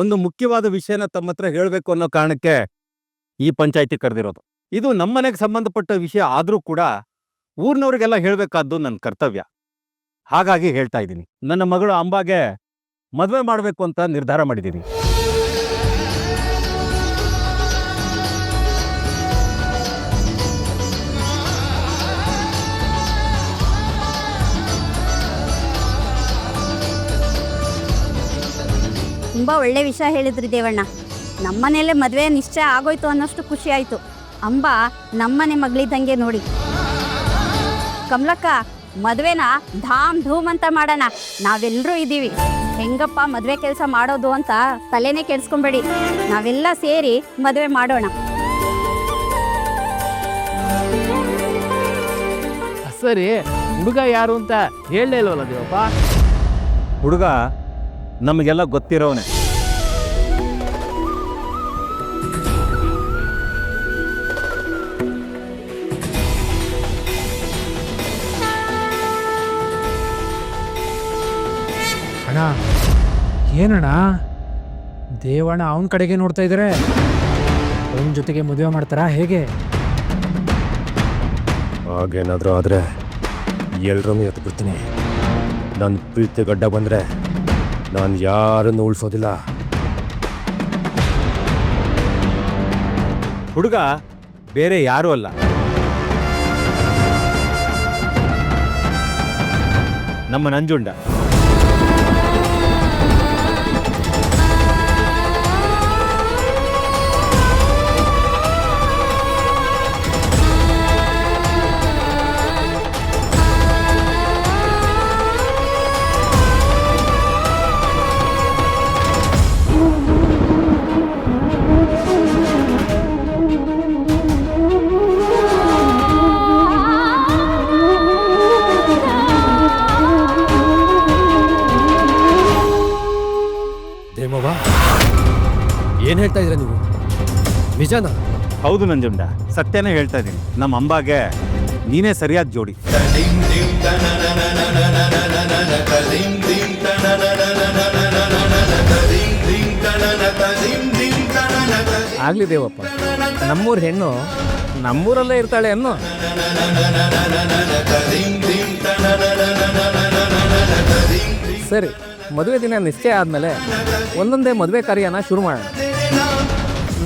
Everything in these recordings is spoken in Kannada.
ಒಂದು ಮುಖ್ಯವಾದ ವಿಷಯನ ತಮ್ಮ ಹತ್ರ ಹೇಳಬೇಕು ಅನ್ನೋ ಕಾರಣಕ್ಕೆ ಈ ಪಂಚಾಯಿತಿ ಕರೆದಿರೋದು. ಇದು ನಮ್ಮನೆಗೆ ಸಂಬಂಧಪಟ್ಟ ವಿಷಯ ಆದರೂ ಕೂಡ ಊರಿನವ್ರಿಗೆಲ್ಲ ಹೇಳಬೇಕಾದ್ದು ನನ್ನ ಕರ್ತವ್ಯ. ಹಾಗಾಗಿ ಹೇಳ್ತಾ ಇದ್ದೀನಿ. ನನ್ನ ಮಗಳು ಅಂಬಾಗೆ ಮದುವೆ ಮಾಡಬೇಕು ಅಂತ ನಿರ್ಧಾರ ಮಾಡಿದ್ದೀನಿ. ತುಂಬ ಒಳ್ಳೆ ವಿಷಯ ಹೇಳಿದ್ರಿ ದೇವಣ್ಣ. ನಮ್ಮನೆಯಲ್ಲೇ ಮದುವೆ ನಿಶ್ಚಯ ಆಗೋಯ್ತು ಅನ್ನೋಷ್ಟು ಖುಷಿ ಆಯಿತು. ಅಂಬ ನಮ್ಮನೆ ಮಗಳಿದ್ದಂಗೆ ನೋಡಿ. ಕಮಲಕ್ಕ ಮದುವೆನ ಧಾಮ್ ಧೂಮ್ ಅಂತ ಮಾಡೋಣ. ನಾವೆಲ್ಲರೂ ಇದ್ದೀವಿ. ಹೆಂಗಪ್ಪ ಮದುವೆ ಕೆಲಸ ಮಾಡೋದು ಅಂತ ತಲೆನೇ ಕೆಡ್ಸ್ಕೊಂಬೇಡಿ. ನಾವೆಲ್ಲ ಸೇರಿ ಮದುವೆ ಮಾಡೋಣ. ಸರಿ ಹುಡುಗ ಯಾರು ಅಂತ ಹೇಳಲೇ ಇಲ್ವಲ್ಲ ದೇವಪ್ಪ? ಹುಡುಗ ನಮಗೆಲ್ಲ ಗೊತ್ತಿರೋನೆ ಅಣ್ಣ ಏನಣ್ಣ? ದೇವಣ್ಣ ಅವನ ಕಡೆಗೆ ನೋಡ್ತಾ ಇದ್ದಾರೆ ಅವನ ಜೊತೆಗೆ ಮದುವೆ ಮಾಡ್ತಾರಾ ಹೇಗೆ? ಹಾಗೇನಾದರೂ ಆದರೆ ಎಲ್ರೂ ಎತ್ತು ಬಿಡ್ತೀನಿ ನನ್ನ ಪ್ರೀತಿ ಗಡ್ಡ ಬಂದರೆ ನಾನು ಯಾರನ್ನು ಉಳಿಸೋದಿಲ್ಲ. ಹುಡುಗ ಬೇರೆ ಯಾರೂ ಅಲ್ಲ. ನಮ್ಮ ನಂಜುಂಡ. ಏನು ಹೇಳ್ತಾ ಇದ್ದೀರಾ ನೀವು? ನಿಜನಾ? ಹೌದು ನಂಜುಂಡ. ಸತ್ಯನೇ ಹೇಳ್ತಾ ಇದ್ದೀನಿ. ನಮ್ಮ ಅಂಬಾಗೆ ನೀನೇ ಸರಿಯಾದ ಜೋಡಿ. ಆಗ್ಲಿ ದೇವಪ್ಪ. ನಮ್ಮೂರ್ ಹೆಣ್ಣು ನಮ್ಮೂರಲ್ಲೇ ಇರ್ತಾಳೆ ಅನ್ನೋ. ಸರಿ ಮದುವೆ ದಿನ ನಿಶ್ಚಯ ಆದ್ಮೇಲೆ ಒಂದೊಂದೇ ಮದುವೆ ಕಾರ್ಯನ ಶುರು ಮಾಡೋಣ.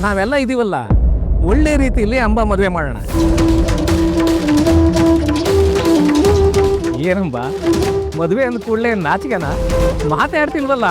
ನಾವೆಲ್ಲ ಇದೀವಲ್ಲ ಒಳ್ಳೆ ರೀತಿಯಲ್ಲಿ ಅಂಬ ಮದುವೆ ಮಾಡೋಣ. ಏನಂಬ? ಮದುವೆ ಅಂದ ಕೂಡಲೇ ನಾಚಿಕೆನಾ? ಮಾತಾಡ್ತಿಲ್ವಲ್ಲ?